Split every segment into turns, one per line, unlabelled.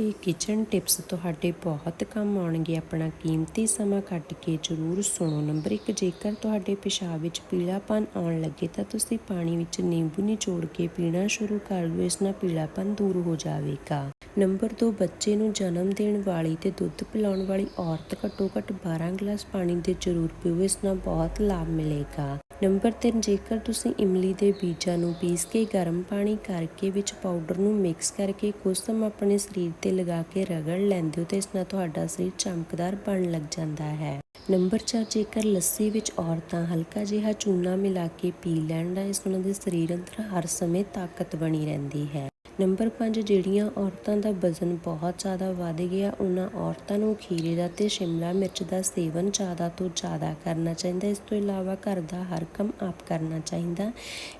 ਇਹ kitchen tips ਤੁਹਾਡੇ ਬਹੁਤ ਕੰਮ ਆਉਣਗੇ। ਆਪਣਾ ਕੀਮਤੀ ਸਮਾਂ ਕੱਢ ਕੇ ਜ਼ਰੂਰ ਸੁਣੋ। ਨੰਬਰ 1 ਜੇਕਰ ਤੁਹਾਡੇ ਪਿਸ਼ਾਬ ਵਿੱਚ ਪੀਲਾਪਨ ਆਉਣ ਲੱਗੇ ਤਾਂ ਤੁਸੀਂ ਪਾਣੀ ਵਿੱਚ ਨਿੰਬੂ ਨਿਚੋੜ ਕੇ ਪੀਣਾ ਸ਼ੁਰੂ ਕਰ ਦਿਓ। ਇਸ ਨਾਲ ਪੀਲਾਪਨ ਦੂਰ ਹੋ ਜਾਵੇਗਾ। ਨੰਬਰ 2 ਬੱਚੇ ਨੂੰ ਜਨਮ ਦੇਣ ਵਾਲੀ ਤੇ ਦੁੱਧ ਪਿਲਾਉਣ ਵਾਲੀ ਔਰਤ ਘੱਟੋ ਘੱਟ 12 ਗਲਾਸ ਪਾਣੀ ਦੇ ਜ਼ਰੂਰ ਪੀਓ ਇਸ ਨਾਲ ਬਹੁਤ ਲਾਭ ਮਿਲੇਗਾ। ਨੰਬਰ 3 ਜੇਕਰ ਤੁਸੀਂ ਇਮਲੀ ਦੇ ਬੀਜਾਂ ਨੂੰ ਪੀਸ ਕੇ ਗਰਮ ਪਾਣੀ ਕਰਕੇ ਵਿੱਚ ਪਾਊਡਰ ਨੂੰ ਮਿਕਸ ਕਰਕੇ ਕੁਝ ਸਮਾਂ ਆਪਣੇ ਸਰੀਰ ਤੇ ਲਗਾ ਕੇ ਰਗੜ ਲੈਂਦੇ ਹੋ ਤੇ ਇਸ ਨਾਲ ਤੁਹਾਡਾ ਸਰੀਰ ਚਮਕਦਾਰ ਬਣਨ ਲੱਗ ਜਾਂਦਾ ਹੈ। ਨੰਬਰ 4 ਜੇਕਰ ਲੱਸੀ ਵਿੱਚ ਔਰਤਾਂ ਹਲਕਾ ਜਿਹਾ ਚੂਨਾ ਮਿਲਾ ਕੇ ਪੀ ਲੈਣ ਦਾ ਇਸ ਉਹਨਾਂ ਦੇ ਸਰੀਰ ਅੰਦਰ ਹਰ ਸਮੇਂ ਤਾਕਤ ਬਣੀ ਰਹਿੰਦੀ ਹੈ। ਨੰਬਰ 5 ਜਿਹੜੀਆਂ ਔਰਤਾਂ ਦਾ ਵਜ਼ਨ ਬਹੁਤ ਜ਼ਿਆਦਾ ਵੱਧ ਗਿਆ, ਉਹਨਾਂ ਔਰਤਾਂ ਨੂੰ ਖੀਰੇ ਦਾ ਤੇ ਸ਼ਿਮਲਾ ਮਿਰਚ ਦਾ ਸੇਵਨ ਜ਼ਿਆਦਾ ਤੋਂ ਜ਼ਿਆਦਾ ਕਰਨਾ ਚਾਹੀਦਾ। ਇਸ ਤੋਂ ਇਲਾਵਾ ਘਰ ਦਾ ਹਰ ਕੰਮ ਆਪ ਕਰਨਾ ਚਾਹੀਦਾ।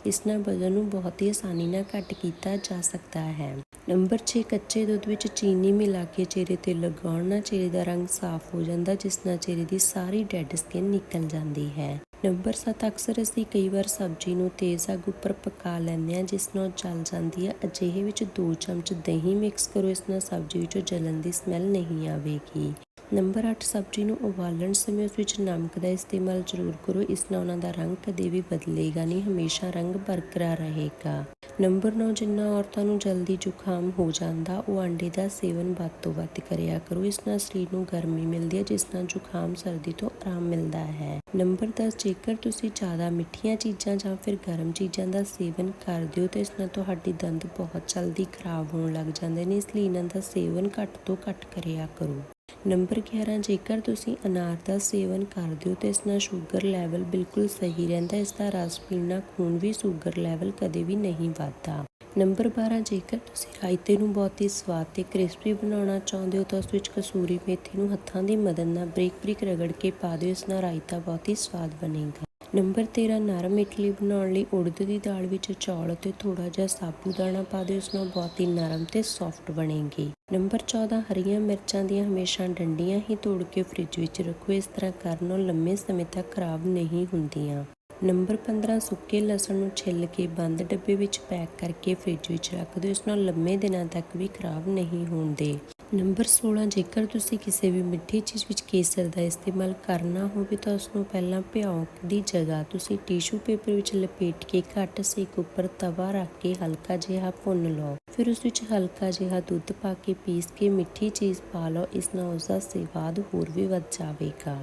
ਇਸ ਨਾਲ ਵਜ਼ਨ ਨੂੰ ਬਹੁਤ ਹੀ ਆਸਾਨੀ ਨਾਲ ਘੱਟ ਕੀਤਾ ਜਾ ਸਕਦਾ ਹੈ। ਨੰਬਰ 6 ਕੱਚੇ ਦੁੱਧ ਵਿੱਚ ਚੀਨੀ ਮਿਲਾ ਕੇ ਚਿਹਰੇ ਤੇ ਲਗਾਉਣ ਨਾਲ ਚਿਹਰੇ ਦਾ ਰੰਗ ਸਾਫ਼ ਹੋ ਜਾਂਦਾ, ਜਿਸ ਨਾਲ ਚਿਹਰੇ ਦੀ ਸਾਰੀ ਡੈਡ ਸਕਿਨ ਨਿਕਲ ਜਾਂਦੀ ਹੈ। ਨੰਬਰ 7 ਅਕਸਰ ਅਸੀਂ ਕਈ ਵਾਰ ਸਬਜ਼ੀ ਨੂੰ ਤੇਜ਼ ਅੱਗ ਉੱਪਰ ਪਕਾ ਲੈਂਦੇ ਹਾਂ, ਜਿਸ ਨਾਲ ਜਲ ਜਾਂਦੀ ਹੈ। ਅਜਿਹੇ ਵਿੱਚ 2 ਚਮਚ ਦਹੀਂ ਮਿਕਸ ਕਰੋ, ਇਸ ਨਾਲ ਸਬਜ਼ੀ ਵਿੱਚੋਂ ਜਲਣ ਦੀ ਸਮੈਲ ਨਹੀਂ ਆਵੇਗੀ। ਨੰਬਰ 8 ਸਬਜ਼ੀ ਨੂੰ ਉਬਾਲਣ ਸਮੇਂ ਉਸ ਵਿੱਚ ਨਮਕ ਦਾ ਇਸਤੇਮਾਲ ਜ਼ਰੂਰ ਕਰੋ। ਇਸ ਨਾਲ ਉਹਨਾਂ ਦਾ ਰੰਗ ਕਦੇ ਵੀ ਬਦਲੇਗਾ ਨਹੀਂ, ਹਮੇਸ਼ਾ ਰੰਗ ਬਰਕਰਾਰ ਰਹੇਗਾ। ਨੰਬਰ 9 ਜਿੰਨਾ ਔਰਤਾਂ ਨੂੰ ਜਲਦੀ ਜ਼ੁਕਾਮ ਹੋ ਜਾਂਦਾ, ਉਹ ਆਂਡੇ ਦਾ ਸੇਵਨ ਵੱਧ ਤੋਂ ਵੱਧ ਕਰਿਆ ਕਰੋ। ਇਸ ਨਾਲ ਸਰੀਰ ਨੂੰ ਗਰਮੀ ਮਿਲਦੀ ਹੈ, ਜਿਸ ਨਾਲ ਜ਼ੁਕਾਮ ਸਰਦੀ ਤੋਂ ਆਰਾਮ ਮਿਲਦਾ ਹੈ। ਨੰਬਰ 10 ਜੇਕਰ ਤੁਸੀਂ ਜ਼ਿਆਦਾ ਮਿੱਠੀਆਂ ਚੀਜ਼ਾਂ ਜਾਂ ਫਿਰ ਗਰਮ ਚੀਜ਼ਾਂ ਦਾ ਸੇਵਨ ਕਰਦੇ ਹੋ, ਤਾਂ ਇਸ ਨਾਲ ਤੁਹਾਡੇ ਦੰਦ ਬਹੁਤ ਜਲਦੀ ਖਰਾਬ ਹੋਣ ਲੱਗ ਜਾਂਦੇ ਨੇ। ਇਸ ਲਈ ਇਹਨਾਂ ਦਾ ਸੇਵਨ ਘੱਟ ਤੋਂ ਘੱਟ ਕਰਿਆ ਕਰੋ। ਨੰਬਰ 11 ਜੇਕਰ ਤੁਸੀਂ ਅਨਾਰ ਦਾ ਸੇਵਨ ਕਰਦੇ ਹੋ ਤਾਂ ਇਸ ਨਾਲ ਸ਼ੂਗਰ ਲੈਵਲ ਬਿਲਕੁਲ ਸਹੀ ਰਹਿੰਦਾ ਇਸ ਦਾ ਰਸ ਪੀਣ ਨਾਲ ਖੂਨ ਵੀ ਸ਼ੂਗਰ ਲੈਵਲ ਕਦੇ ਵੀ ਨਹੀਂ ਵੱਧਦਾ। ਨੰਬਰ 12 ਜੇਕਰ ਤੁਸੀਂ ਰਾਇਤੇ ਨੂੰ ਬਹੁਤ ਹੀ ਸਵਾਦ ਤੇ ਕ੍ਰਿਸਪੀ ਬਣਾਉਣਾ ਚਾਹੁੰਦੇ ਹੋ ਤਾਂ ਉਸ ਵਿੱਚ ਕਸੂਰੀ ਮੇਥੀ ਨੂੰ ਹੱਥਾਂ ਦੀ ਮਦਦ ਨਾਲ ਬਰੀਕ ਬਰੀਕ ਰਗੜ ਕੇ ਪਾ ਦਿਓ। ਇਸ ਨਾਲ ਰਾਇਤਾ ਬਹੁਤ ਹੀ ਸਵਾਦ ਬਣੇਗਾ। ਨੰਬਰ 13 ਨਰਮ ਇਡਲੀ ਬਣਾਉਣ ਲਈ ਉੜਦ ਦੀ ਦਾਲ ਵਿੱਚ ਚੌਲ ਅਤੇ ਥੋੜਾ ਜਿਹਾ ਸਾਬੂ ਦਾਣਾ ਪਾ ਦਿਓ, ਇਸ ਨਾਲ ਬਹੁਤ ਹੀ ਨਰਮ ਤੇ ਸੌਫਟ ਬਣੇਗੀ। ਨੰਬਰ 14 ਹਰੀਆਂ ਮਿਰਚਾਂ ਦੀਆਂ ਹਮੇਸ਼ਾ ਡੰਡੀਆਂ ਹੀ ਤੋੜ ਕੇ ਫ੍ਰਿਜ ਵਿੱਚ ਰੱਖੋ, ਇਸ ਤਰ੍ਹਾਂ ਕਰਨ ਨਾਲ ਲੰਮੇ ਸਮੇਂ ਤੱਕ ਖਰਾਬ ਨਹੀਂ ਹੁੰਦੀਆਂ। ਨੰਬਰ 15 ਸੁੱਕੇ ਲਸਣ ਨੂੰ ਛਿੱਲ ਕੇ ਬੰਦ ਡੱਬੇ ਵਿੱਚ ਪੈਕ ਕਰਕੇ ਫ੍ਰਿਜ ਵਿੱਚ ਰੱਖ ਦਿਓ, ਇਸ ਨਾਲ ਲੰਮੇ ਦਿਨਾਂ ਤੱਕ ਵੀ ਖਰਾਬ ਨਹੀਂ ਹੁੰਦੇ। ਨੰਬਰ 16 ਜੇਕਰ ਤੁਸੀਂ ਕਿਸੇ ਵੀ ਮਿੱਠੀ ਚੀਜ਼ ਵਿੱਚ ਕੇਸਰ ਦਾ ਇਸਤੇਮਾਲ ਕਰਨਾ ਹੋਵੇ ਤਾਂ ਉਸ ਨੂੰ ਪਹਿਲਾਂ ਭਿਉਂ ਦੀ ਜਗ੍ਹਾ ਤੁਸੀਂ ਟਿਸ਼ੂ ਪੇਪਰ ਵਿੱਚ ਲਪੇਟ ਕੇ ਘੱਟ ਸੇਕ ਉੱਪਰ ਤਵਾ ਰੱਖ ਕੇ ਹਲਕਾ ਜਿਹਾ ਭੁੰਨ ਲਓ। ਫਿਰ ਉਸ ਵਿੱਚ ਹਲਕਾ ਜਿਹਾ ਦੁੱਧ ਪਾ ਕੇ ਪੀਸ ਕੇ ਮਿੱਠੀ ਚੀਜ਼ ਪਾ ਲਓ, ਇਸ ਨਾਲ ਉਸ ਦਾ ਸਵਾਦ ਹੋਰ ਵੀ ਵੱਧ ਜਾਵੇਗਾ।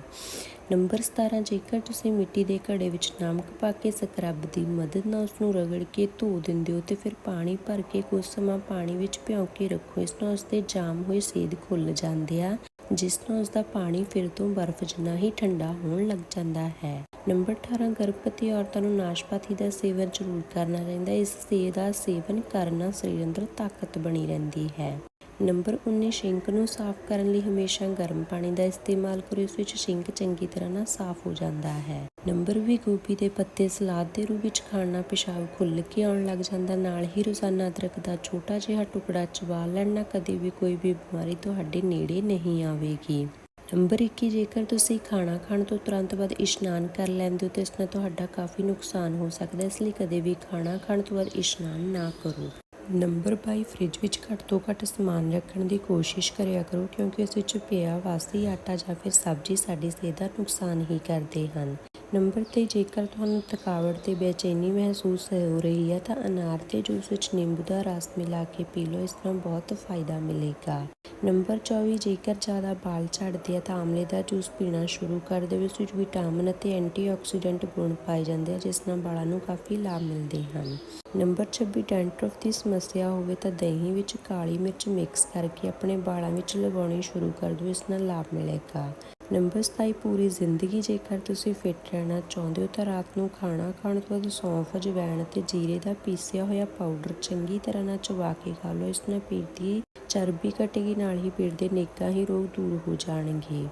ਨੰਬਰ 17 ਜੇਕਰ ਤੁਸੀਂ ਮਿੱਟੀ ਦੇ ਘੜੇ ਵਿੱਚ ਨਮਕ ਪਾ ਕੇ ਸਕਰਬ ਦੀ ਮਦਦ ਨਾਲ ਉਸ ਨੂੰ ਰਗੜ ਕੇ ਧੋ ਦਿੰਦੇ ਹੋ ਤੇ ਫਿਰ ਪਾਣੀ ਭਰ ਕੇ ਕੁਝ ਸਮਾਂ ਪਾਣੀ ਵਿੱਚ ਭਿਉਂ ਕੇ ਰੱਖੋ, ਇਸ ਨਾਲ ਉਸ ਦੇ ਜਾਮ ਹੋਏ ਸੇਦ ਖੁੱਲ ਜਾਂਦੇ ਆ। ਜਿਸ ਨਾਲ ਉਸ ਦਾ ਪਾਣੀ ਫਿਰ ਤੋਂ ਬਰਫ਼ ਜਿੰਨਾ ਹੀ ਠੰਡਾ ਹੋਣ ਲੱਗ ਜਾਂਦਾ ਹੈ। ਨੰਬਰ 18 ਗਰਭਵਤੀ ਔਰਤਾਂ ਨੂੰ ਨਾਸ਼ਪਾਤੀ ਦਾ ਸੇਵਨ ਜ਼ਰੂਰ ਕਰਨਾ ਚਾਹੀਦਾ ਹੈ। ਇਸ ਸੇ ਦਾ ਸੇਵਨ ਕਰਨ ਨਾਲ ਸਰੀਰ ਅੰਦਰ ਤਾਕਤ ਬਣੀ ਰਹਿੰਦੀ ਹੈ। ਨੰਬਰ 19 ਸ਼ਿੰਕ ਨੂੰ ਸਾਫ਼ ਕਰਨ ਲਈ ਹਮੇਸ਼ਾ ਗਰਮ ਪਾਣੀ ਦਾ ਇਸਤੇਮਾਲ ਕਰੋ ਇਸ ਵਿੱਚ ਸ਼ਿੰਕ ਚੰਗੀ ਤਰ੍ਹਾਂ ਨਾਲ ਸਾਫ਼ ਹੋ ਜਾਂਦਾ ਹੈ। ਨੰਬਰ 20 ਗੋਭੀ ਦੇ ਪੱਤੇ ਸਲਾਦ ਦੇ ਰੂਪ ਵਿੱਚ ਖਾਣਾ ਪਿਸ਼ਾਬ ਖੁੱਲ ਕੇ ਆਉਣ ਲੱਗ ਜਾਂਦਾ। ਨਾਲ ਹੀ ਰੋਜ਼ਾਨਾ ਅਦਰਕ ਦਾ ਛੋਟਾ ਜਿਹਾ ਟੁਕੜਾ ਚਬਾ ਲੈਣਾ ਕਦੇ ਵੀ ਕੋਈ ਵੀ ਬਿਮਾਰੀ ਤੁਹਾਡੇ ਨੇੜੇ ਨਹੀਂ ਆਵੇਗੀ। ਨੰਬਰ 21 ਜੇਕਰ ਤੁਸੀਂ ਖਾਣਾ ਖਾਣ ਤੋਂ ਤੁਰੰਤ ਬਾਅਦ ਇਸ਼ਨਾਨ ਕਰ ਲੈਂਦੇ ਹੋ ਤਾਂ ਇਸ ਨਾਲ ਤੁਹਾਡਾ ਕਾਫੀ ਨੁਕਸਾਨ ਹੋ ਸਕਦਾ ਹੈ, ਇਸ ਲਈ ਕਦੇ ਵੀ ਖਾਣਾ ਖਾਣ ਤੋਂ ਬਾਅਦ ਇਸ਼ਨਾਨ ਨਾ ਕਰੋ। ਨੰਬਰ 22 ਫ੍ਰਿਜ ਵਿੱਚ ਘੱਟ ਤੋਂ ਘੱਟ ਸਮਾਨ ਰੱਖਣ ਦੀ ਕੋਸ਼ਿਸ਼ ਕਰਿਆ ਕਰੋ, ਕਿਉਂਕਿ ਇਸ ਵਿੱਚ ਪਿਆ ਵਾਸੀ ਆਟਾ ਜਾਂ ਫਿਰ ਸਬਜ਼ੀ ਸਾਡੀ ਸਿਹਤ ਦਾ ਨੁਕਸਾਨ ਹੀ ਕਰਦੇ ਹਨ। ਨੰਬਰ 'ਤੇ, ਜੇਕਰ ਤੁਹਾਨੂੰ ਥਕਾਵਟ ਤੇ ਬੇਚੈਨੀ ਮਹਿਸੂਸ ਹੋ ਰਹੀ ਹੈ, ਤਾਂ ਅਨਾਰ ਦੇ ਜੂਸ ਵਿੱਚ ਨਿੰਬੂ ਦਾ ਰਸ ਮਿਲਾ ਕੇ ਪੀ ਲਓ, ਇਸ ਨਾਲ ਬਹੁਤ ਫਾਇਦਾ ਮਿਲੇਗਾ। ਨੰਬਰ 24 ਜੇਕਰ ਜ਼ਿਆਦਾ ਵਾਲ ਝੜਦੇ ਆ ਤਾਂ ਆਮਲੇ ਦਾ ਜੂਸ ਪੀਣਾ ਸ਼ੁਰੂ ਕਰ ਦਿਓ। ਇਸ ਵਿੱਚ ਵਿਟਾਮਿਨ ਅਤੇ ਐਂਟੀਆਕਸੀਡੈਂਟ ਗੁਣ ਪਾਏ ਜਾਂਦੇ ਆ, ਜਿਸ ਨਾਲ ਵਾਲਾਂ ਨੂੰ ਕਾਫੀ ਲਾਭ ਮਿਲਦੇ ਹਨ। ਨੰਬਰ 26 ਡੈਂਡਰਫ ਦੀ ਸਮੱਸਿਆ ਹੋਵੇ ਤਾਂ ਦਹੀਂ ਵਿੱਚ ਕਾਲੀ ਮਿਰਚ ਮਿਕਸ ਕਰਕੇ ਆਪਣੇ ਵਾਲਾਂ ਵਿੱਚ ਲਗਾਉਣੀ ਸ਼ੁਰੂ ਕਰ ਦਿਓ, ਇਸ ਨਾਲ ਲਾਭ ਮਿਲੇਗਾ। ਨੰਬਰ 27 ਪੂਰੀ ਜ਼ਿੰਦਗੀ ਜੇਕਰ ਤੁਸੀਂ ਫਿੱਟ ਰਹਿਣਾ ਚਾਹੁੰਦੇ ਹੋ ਤਾਂ ਰਾਤ ਨੂੰ ਖਾਣਾ ਖਾਣ ਤੋਂ ਬਾਅਦ ਸੌਂਫ ਅਜਵਾਇਣ ਅਤੇ ਜੀਰੇ ਦਾ ਪੀਸਿਆ ਹੋਇਆ ਪਾਊਡਰ ਚੰਗੀ ਤਰ੍ਹਾਂ ਨਾਲ ਚਬਾ ਕੇ ਖਾ ਲਓ। ਇਸ ਨਾਲ ਪੇਟ ਦੀ ਚਰਬੀ ਘਟੇਗੀ, ਨਾਲ ਹੀ ਪੇਟ ਦੇ ਨੇਕਾਂ ਹੀ ਰੋਗ ਦੂਰ ਹੋ ਜਾਣਗੇ।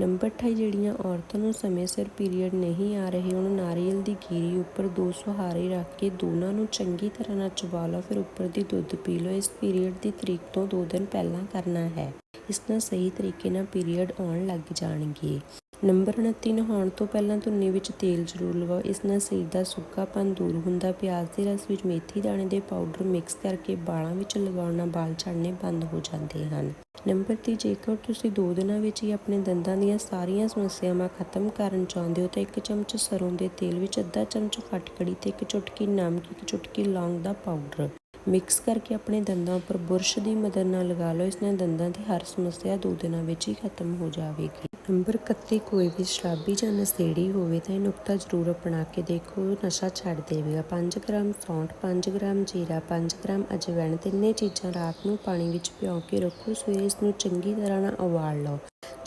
ਨੰਬਰ 28 ਜਿਹੜੀਆਂ ਔਰਤਾਂ ਨੂੰ ਸਮੇਂ ਸਿਰ ਪੀਰੀਅਡ ਨਹੀਂ ਆ ਰਹੇ, ਉਹਨਾਂ ਨਾਰੀਅਲ ਦੀ ਗੀਰੀ ਉੱਪਰ ਦੋ ਸੁਹਾਰੇ ਰੱਖ ਕੇ ਦੋਨਾਂ ਨੂੰ ਚੰਗੀ ਤਰ੍ਹਾਂ ਨਾਲ ਚਬਾ ਲਓ, ਫਿਰ ਉੱਪਰ ਦੀ ਦੁੱਧ ਪੀ ਲਓ। ਇਸ ਪੀਰੀਅਡ ਦੀ ਤਰੀਕ ਤੋਂ 2 ਦਿਨ ਪਹਿਲਾਂ ਕਰਨਾ ਹੈ। ਇਸ ਨਾਲ ਸਹੀ ਤਰੀਕੇ ਨਾਲ ਪੀਰੀਅਡ ਆਉਣ ਲੱਗ ਜਾਣਗੇ। ਨੰਬਰ 29 ਨਹਾਉਣ ਤੋਂ ਪਹਿਲਾਂ ਧੁੰਨੀ ਵਿੱਚ ਤੇਲ ਜ਼ਰੂਰ ਲਵਾਓ। ਇਸ ਨਾਲ ਸਰੀਰ ਦਾ ਸੁੱਕਾਪਨ ਦੂਰ ਹੁੰਦਾ। ਪਿਆਜ਼ ਦੇ ਰਸ ਵਿੱਚ ਮੇਥੀ ਦਾਣੇ ਦੇ ਪਾਊਡਰ ਮਿਕਸ ਕਰਕੇ ਵਾਲਾਂ ਵਿੱਚ ਲਗਾਉਣ ਨਾਲ ਵਾਲ ਝੜਨੇ ਬੰਦ ਹੋ ਜਾਂਦੇ ਹਨ। ਨੰਬਰ 3 ਜੇਕਰ ਤੁਸੀਂ ਦੋ ਦਿਨਾਂ ਵਿੱਚ ਹੀ ਆਪਣੇ ਦੰਦਾਂ ਦੀਆਂ ਸਾਰੀਆਂ ਸਮੱਸਿਆਵਾਂ ਖਤਮ ਕਰਨ ਚਾਹੁੰਦੇ ਹੋ, ਤਾਂ ਇੱਕ ਚਮਚ ਸਰੋਂ ਦੇ ਤੇਲ ਵਿੱਚ ਅੱਧਾ ਚਮਚ ਫਟਕੜੀ ਤੇ ਇੱਕ ਚੁਟਕੀ ਨਮਕ, ਇੱਕ ਚੁਟਕੀ ਲੌਂਗ ਦਾ ਪਾਊਡਰ ਮਿਕਸ ਕਰਕੇ ਆਪਣੇ ਦੰਦਾਂ ਉੱਪਰ ਬੁਰਸ਼ ਦੀ ਮਦਦ ਨਾਲ ਲਗਾ ਲਓ। ਇਸ ਨਾਲ ਦੰਦਾਂ ਦੀ ਹਰ ਸਮੱਸਿਆ ਦੋ ਦਿਨਾਂ ਵਿੱਚ ਹੀ ਖਤਮ ਹੋ ਜਾਵੇਗੀ। ਨੰਬਰ 31 ਕੋਈ ਵੀ ਸ਼ਰਾਬੀ ਜਾਂ ਨਸ਼ੇੜੀ ਹੋਵੇ ਤਾਂ ਇਹ ਨੁਕਤਾ ਜ਼ਰੂਰ ਅਪਣਾ ਕੇ ਦੇਖੋ। ਨਸ਼ਾ ਛੱਡ ਦੇਵੇਗਾ। 5 ਗ੍ਰਾਮ ਸੌਂਠ 5 ਗ੍ਰਾਮ ਜੀਰਾ 5 ਗ੍ਰਾਮ ਅਜਵੈਣ, ਤਿੰਨੇ ਚੀਜ਼ਾਂ ਰਾਤ ਨੂੰ ਪਾਣੀ ਵਿੱਚ ਭਿਓ ਕੇ ਰੱਖੋ। ਸਵੇਰੇ ਇਸ ਨੂੰ ਚੰਗੀ ਤਰ੍ਹਾਂ ਨਾਲ ਉਬਾਲ ਲਓ।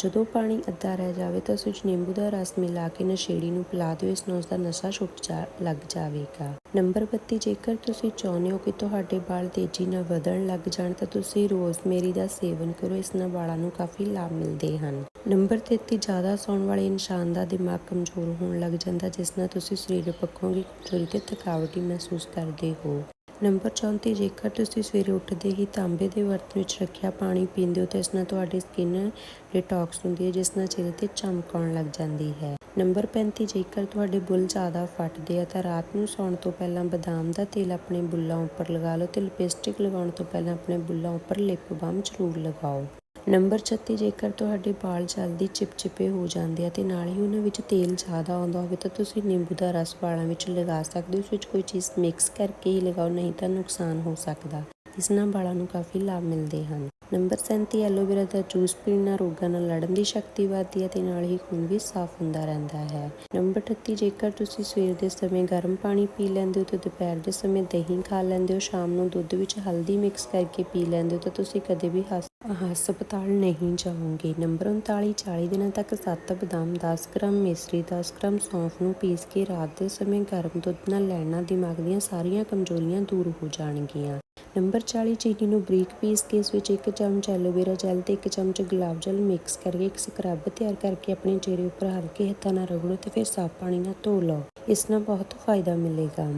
ਜਦੋਂ ਪਾਣੀ ਅੱਧਾ ਰਹਿ ਜਾਵੇ ਤਾਂ ਉਸ ਵਿੱਚ ਨਿੰਬੂ ਦਾ ਰਸ ਮਿਲਾ ਕੇ ਨਸ਼ੇੜੀ ਨੂੰ ਪਿਲਾ ਦਿਓ, ਇਸ ਨਾਲ ਉਸ ਦਾ ਨਸ਼ਾ ਛੁੱਟ ਜਾ ਲੱਗ ਜਾਵੇਗਾ। ਨੰਬਰ 32 ਜੇਕਰ ਤੁਸੀਂ ਚਾਹੁੰਦੇ ਹੋ ਕਿ ਤੁਹਾਡੇ ਵਾਲ ਤੇਜ਼ੀ ਨਾਲ ਵਧਣ ਲੱਗ ਜਾਣ ਤਾਂ ਤੁਸੀਂ ਰੋਜ਼ਮੇਰੀ ਦਾ ਸੇਵਨ ਕਰੋ, ਇਸ ਨਾਲ ਵਾਲਾਂ ਨੂੰ ਕਾਫੀ ਲਾਭ ਮਿਲਦੇ ਹਨ। ਨੰਬਰ 33 ਜ਼ਿਆਦਾ ਸੌਣ ਵਾਲੇ ਇਨਸਾਨ ਦਾ ਦਿਮਾਗ ਕਮਜ਼ੋਰ ਹੋਣ ਲੱਗ ਜਾਂਦਾ, ਜਿਸ ਨਾਲ ਤੁਸੀਂ ਸਰੀਰ ਪੱਖੋਂ ਵੀ ਕਮਜ਼ੋਰੀ ਤੇ ਥਕਾਵਟੀ ਮਹਿਸੂਸ ਕਰਦੇ ਹੋ। ਨੰਬਰ 34 ਜੇਕਰ ਤੁਸੀਂ ਸਵੇਰੇ ਉੱਠਦੇ ਹੀ ਤਾਂਬੇ ਦੇ ਬਰਤਨ ਵਿੱਚ ਰੱਖਿਆ ਪਾਣੀ ਪੀਂਦੇ ਹੋ ਤਾਂ ਇਸ ਨਾਲ ਤੁਹਾਡੀ ਸਕਿਨ ਡਿਟੌਕਸ ਹੁੰਦੀ ਹੈ, ਜਿਸ ਨਾਲ ਚਿਹਰੇ ਤੇ ਚਮਕ ਆਉਣ ਲੱਗ ਜਾਂਦੀ ਹੈ। ਨੰਬਰ 35 ਜੇਕਰ ਤੁਹਾਡੇ ਬੁੱਲ ਜ਼ਿਆਦਾ ਫਟਦੇ ਆ ਤਾਂ ਰਾਤ ਨੂੰ ਸੌਣ ਤੋਂ ਪਹਿਲਾਂ ਬਦਾਮ ਦਾ ਤੇਲ ਆਪਣੇ ਬੁੱਲਾਂ ਉੱਪਰ ਲਗਾ ਲਓ ਤੇ ਲਿਪਸਟਿਕ ਲਗਾਉਣ ਤੋਂ ਪਹਿਲਾਂ ਆਪਣੇ ਬੁੱਲਾਂ ਉੱਪਰ ਲਿਪ ਬਾਮ ਜ਼ਰੂਰ ਲਗਾਓ। ਨੰਬਰ 36 ਜੇਕਰ ਤੁਹਾਡੇ ਵਾਲ ਜਲਦੀ ਚਿਪਚਿਪੇ ਹੋ ਜਾਂਦੇ ਆ ਤੇ ਨਾਲ ਹੀ ਉਹਨਾਂ ਵਿੱਚ ਤੇਲ ਜ਼ਿਆਦਾ ਆਉਂਦਾ ਹੋਵੇ ਤਾਂ ਤੁਸੀਂ ਨਿੰਬੂ ਦਾ ਰਸ ਵਾਲਾਂ ਵਿੱਚ ਲਗਾ ਸਕਦੇ ਹੋ, ਉਸ ਵਿੱਚ ਕੋਈ ਚੀਜ਼ ਮਿਕਸ ਕਰਕੇ ਹੀ ਲਗਾਓ, ਨਹੀਂ ਤਾਂ ਨੁਕਸਾਨ ਹੋ ਸਕਦਾ। ਇਸ ਨਾਲ ਵਾਲਾਂ ਨੂੰ ਕਾਫੀ ਲਾਭ ਮਿਲਦੇ ਹਨ। ਨੰਬਰ 37 ਐਲੋਵੇਰਾ ਦਾ ਜੂਸ ਪੀਣ ਨਾਲ ਰੋਗਾਂ ਨਾਲ ਲੜਨ ਦੀ ਸ਼ਕਤੀ ਵਧਦੀ ਹੈ ਤੇ ਨਾਲ ਹੀ ਖੂਨ ਵੀ ਸਾਫ਼ ਹੁੰਦਾ ਰਹਿੰਦਾ ਹੈ। ਨੰਬਰ 38 ਜੇਕਰ ਤੁਸੀਂ ਸਵੇਰ ਦੇ ਸਮੇਂ ਗਰਮ ਪਾਣੀ ਪੀ ਲੈਂਦੇ ਹੋ ਤੇ ਦੁਪਹਿਰ ਦੇ ਸਮੇਂ ਦਹੀਂ ਖਾ ਲੈਂਦੇ ਹੋ, ਸ਼ਾਮ ਨੂੰ ਦੁੱਧ ਵਿੱਚ ਹਲਦੀ ਮਿਕਸ ਕਰਕੇ ਪੀ ਲੈਂਦੇ ਹੋ ਤਾਂ ਤੁਸੀਂ ਕਦੇ ਵੀ ਹਸ, ਹਸਪਤਾਲ ਨਹੀਂ ਜਾਓਗੇ। ਨੰਬਰ 39 40 ਦਿਨਾਂ ਤੱਕ 7 ਬਦਾਮ 10 ਗ੍ਰਾਮ ਮੇਸਰੀ 10 ਗ੍ਰਾਮ ਸੌਂਫ ਨੂੰ ਪੀਸ ਕੇ ਰਾਤ ਦੇ ਸਮੇਂ ਗਰਮ ਦੁੱਧ ਨਾਲ ਲੈਣਾ ਦਿਮਾਗ ਦੀਆਂ ਸਾਰੀਆਂ ਕਮਜ਼ੋਰੀਆਂ ਦੂਰ ਹੋ ਜਾਣਗੀਆਂ। ਨੰਬਰ 40 ਚੀਨੀ ਨੂੰ ਬਰੀਕ ਪੀਸ ਕੇ ਇਸ ਵਿੱਚ 1 ਚਮਚ ਐਲੋਵੇਰਾ ਜੈਲ ਤੇ 1 ਚਮਚ ਗੁਲਾਬ ਜਲ ਮਿਕਸ ਕਰਕੇ ਇੱਕ ਸਕਰਬ ਤਿਆਰ ਕਰਕੇ ਆਪਣੇ ਚਿਹਰੇ ਉੱਪਰ ਹਲਕੇ ਹੱਥਾਂ ਨਾਲ ਰਗੜੋ ਤੇ ਫਿਰ ਸਾਫ਼ ਪਾਣੀ ਨਾਲ ਧੋ ਲਓ। ਇਸ ਨਾਲ ਬਹੁਤ ਫਾਇਦਾ ਮਿਲੇਗਾ।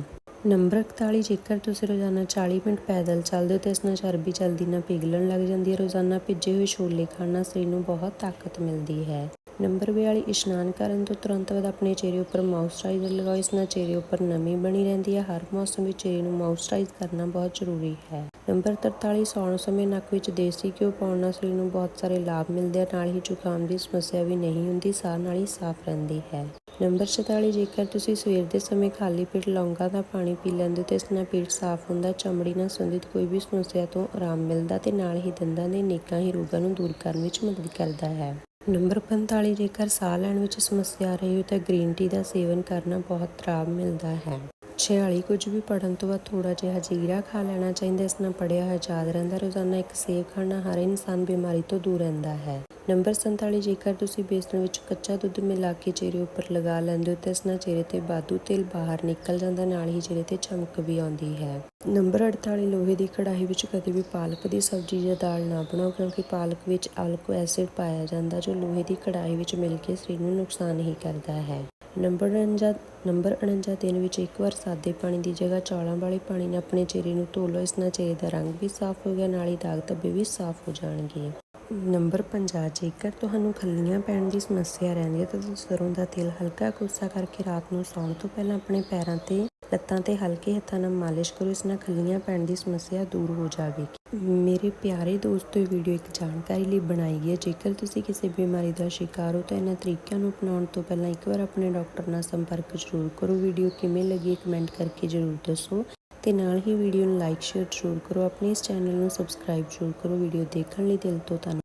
ਨੰਬਰ 41 ਜੇਕਰ ਤੁਸੀਂ ਰੋਜ਼ਾਨਾ 40 ਮਿੰਟ ਪੈਦਲ ਚੱਲਦੇ ਹੋ ਤਾਂ ਇਸ ਨਾਲ ਚਰਬੀ ਜਲਦੀ ਨਾਲ ਪਿਘਲਣ ਲੱਗ ਜਾਂਦੀ ਹੈ। ਰੋਜ਼ਾਨਾ ਭਿੱਜੇ ਹੋਏ ਛੋਲੇ ਖਾਣ ਨਾਲ ਸਰੀਰ ਨੂੰ ਬਹੁਤ ਤਾਕਤ ਮਿਲਦੀ ਹੈ। ਨੰਬਰ 42 ਇਸ਼ਨਾਨ ਕਰਨ ਤੋਂ ਤੁਰੰਤ ਬਾਅਦ ਆਪਣੇ ਚਿਹਰੇ ਉੱਪਰ ਮਾਇਸਚਰਾਈਜ਼ਰ ਲਗਾਓ, ਇਸ ਨਾਲ ਚਿਹਰੇ ਉੱਪਰ ਨਮੀ ਬਣੀ ਰਹਿੰਦੀ ਹੈ। ਹਰ ਮੌਸਮ ਵਿੱਚ ਚਿਹਰੇ ਨੂੰ ਮਾਇਸਚਰਾਈਜ਼ ਕਰਨਾ ਬਹੁਤ ਜ਼ਰੂਰੀ ਹੈ। ਨੰਬਰ 43 ਸੌਣ ਸਮੇਂ ਨੱਕ ਵਿੱਚ ਦੇਸੀ ਘਿਓ ਪਾਉਣ ਨਾਲ ਸਰੀਰ ਨੂੰ ਬਹੁਤ ਸਾਰੇ ਲਾਭ ਮਿਲਦੇ ਆ। ਨਾਲ ਹੀ ਜ਼ੁਕਾਮ ਦੀ ਸਮੱਸਿਆ ਵੀ ਨਹੀਂ ਹੁੰਦੀ, ਸਾਹ ਨਾਲ ਹੀ ਸਾਫ਼ ਰਹਿੰਦੀ ਹੈ। ਨੰਬਰ 44 ਜੇਕਰ ਤੁਸੀਂ ਸਵੇਰ ਦੇ ਸਮੇਂ ਖਾਲੀ ਪੇਟ ਲੌਂਗਾਂ ਦਾ ਪਾਣੀ ਪੀ ਲੈਂਦੇ ਹੋ ਤਾਂ ਇਸ ਨਾਲ ਪੇਟ ਸਾਫ਼ ਹੁੰਦਾ, ਚਮੜੀ ਨਾਲ ਸੰਬੰਧਿਤ ਕੋਈ ਵੀ ਸਮੱਸਿਆ ਤੋਂ ਆਰਾਮ ਮਿਲਦਾ ਤੇ ਨਾਲ ਹੀ ਦੰਦਾਂ ਦੇ ਨੇਕਾਂ ਹੀ ਰੋਗਾਂ ਨੂੰ ਦੂਰ ਕਰਨ ਵਿੱਚ ਮਦਦ ਕਰਦਾ ਹੈ। ਨੰਬਰ 45 ਜੇਕਰ ਸਾਹ ਲੈਣ ਵਿੱਚ ਸਮੱਸਿਆ ਆ ਰਹੀ ਹੋ ਤਾਂ ਗ੍ਰੀਨ ਟੀ ਦਾ ਸੇਵਨ ਕਰਨਾ ਬਹੁਤ ਆਰਾਮ ਮਿਲਦਾ ਹੈ। 46 ਕੁਝ ਵੀ ਪੜਨ ਤੋਂ ਬਾਅਦ ਥੋੜਾ ਜਿਹਾ ਜੀਰਾ ਖਾ ਲੈਣਾ ਚਾਹੀਦਾ, ਇਸ ਨਾਲ ਪੜਿਆ ਹੋਇਆ ਯਾਦ ਰਹਿੰਦਾ, ਰੋਜ਼ਾਨਾ ਇੱਕ ਸੇਬ ਖਾਣਾ ਹਰ ਇਨਸਾਨ ਬਿਮਾਰੀ ਤੋਂ ਦੂਰ ਰਹਿੰਦਾ ਹੈ। ਨੰਬਰ 47 ਜੇਕਰ ਤੁਸੀਂ ਬੇਸਣ ਵਿੱਚ ਕੱਚਾ ਦੁੱਧ ਮਿਲਾ ਕੇ ਚਿਹਰੇ ਉੱਪਰ ਲਗਾ ਲੈਂਦੇ ਹੋ, ਤਾਂ ਇਸ ਨਾਲ ਚਿਹਰੇ ਤੇ ਬਾਦੂ ਤੇਲ ਬਾਹਰ ਨਿਕਲ ਜਾਂਦਾ, ਨਾਲ ਹੀ ਚਿਹਰੇ ਤੇ ਚਮਕ ਵੀ ਆਉਂਦੀ ਹੈ। ਨੰਬਰ 48 ਲੋਹੇ ਦੀ ਕੜਾਹੀ ਵਿੱਚ ਕਦੇ ਵੀ ਪਾਲਕ ਦੀ ਸਬਜ਼ੀ ਜਾਂ ਦਾਲ ਨਾ ਬਣਾਓ, ਕਿਉਂਕਿ ਪਾਲਕ ਵਿੱਚ ਅਲਕੋ ਐਸਿਡ ਪਾਇਆ ਜਾਂਦਾ, ਜੋ ਲੋਹੇ ਦੀ ਕੜਾਹੀ ਵਿੱਚ ਮਿਲ ਕੇ ਸਰੀਰ ਨੂੰ ਨੁਕਸਾਨ ਹੀ ਕਰਦਾ ਹੈ। ਨੰਬਰ 49 ਨੰਬਰ 49 ਦਿਨ ਵਿੱਚ ਇੱਕ ਵਾਰ ਸਾਦੇ ਪਾਣੀ ਦੀ ਜਗ੍ਹਾ ਚੌਲਾਂ ਵਾਲੇ ਪਾਣੀ ਨਾਲ ਆਪਣੇ ਚਿਹਰੇ ਨੂੰ ਧੋ ਲਓ। ਇਸ ਨਾਲ ਚਿਹਰੇ ਦਾ ਰੰਗ ਵੀ ਸਾਫ਼ ਹੋ ਗਿਆ, ਨਾਲ ਹੀ ਦਾਗ ਧੱਬੇ ਵੀ ਸਾਫ਼ ਹੋ ਜਾਣਗੇ। ਨੰਬਰ 50 ਜੇਕਰ ਤੁਹਾਨੂੰ ਖੱਲੀਆਂ ਪੈਣ ਦੀ ਸਮੱਸਿਆ ਰਹਿੰਦੀ ਹੈ ਤਾਂ ਤੁਸੀਂ ਸਰੋਂ ਦਾ ਤੇਲ ਹਲਕਾ ਕੋਸਾ ਕਰਕੇ ਰਾਤ ਨੂੰ ਸੌਣ ਤੋਂ ਪਹਿਲਾਂ ਆਪਣੇ ਪੈਰਾਂ ਤੇ, ਲੱਤਾਂ ਤੇ ਹਲਕੇ ਹੱਥਾਂ ਨਾਲ ਮਾਲਿਸ਼ ਕਰੋ। ਇਸ ਨਾਲ ਖੱਲੀਆਂ ਪੈਣ ਦੀ ਸਮੱਸਿਆ ਦੂਰ ਹੋ ਜਾਵੇਗੀ। ਮੇਰੇ ਪਿਆਰੇ ਦੋਸਤੋ ਇਹ ਵੀਡੀਓ ਇੱਕ ਜਾਣਕਾਰੀ ਲਈ ਬਣਾਈ ਗਈ ਹੈ। ਜੇਕਰ ਤੁਸੀਂ ਕਿਸੇ ਬਿਮਾਰੀ ਦਾ ਸ਼ਿਕਾਰ ਹੋ ਤਾਂ ਇਹਨਾਂ ਤਰੀਕਿਆਂ ਨੂੰ ਅਪਣਾਉਣ ਤੋਂ ਪਹਿਲਾਂ ਇੱਕ ਵਾਰ ਆਪਣੇ ਡਾਕਟਰ ਨਾਲ ਸੰਪਰਕ ਜ਼ਰੂਰ ਕਰੋ। ਵੀਡੀਓ ਕਿਵੇਂ ਲੱਗੀ ਕਮੈਂਟ ਕਰਕੇ ਜ਼ਰੂਰ ਦੱਸੋ ਤੇ ਨਾਲ ਹੀ ਵੀਡੀਓ ਨੂੰ ਲਾਈਕ, ਸ਼ੇਅਰ ਜ਼ਰੂਰ ਕਰੋ। ਆਪਣੇ ਇਸ ਚੈਨਲ ਨੂੰ ਸਬਸਕ੍ਰਾਈਬ ਜ਼ਰੂਰ ਕਰੋ। ਵੀਡੀਓ ਦੇਖਣ ਲਈ ਦਿਲ ਤੋਂ ਧੰਨਵਾਦ।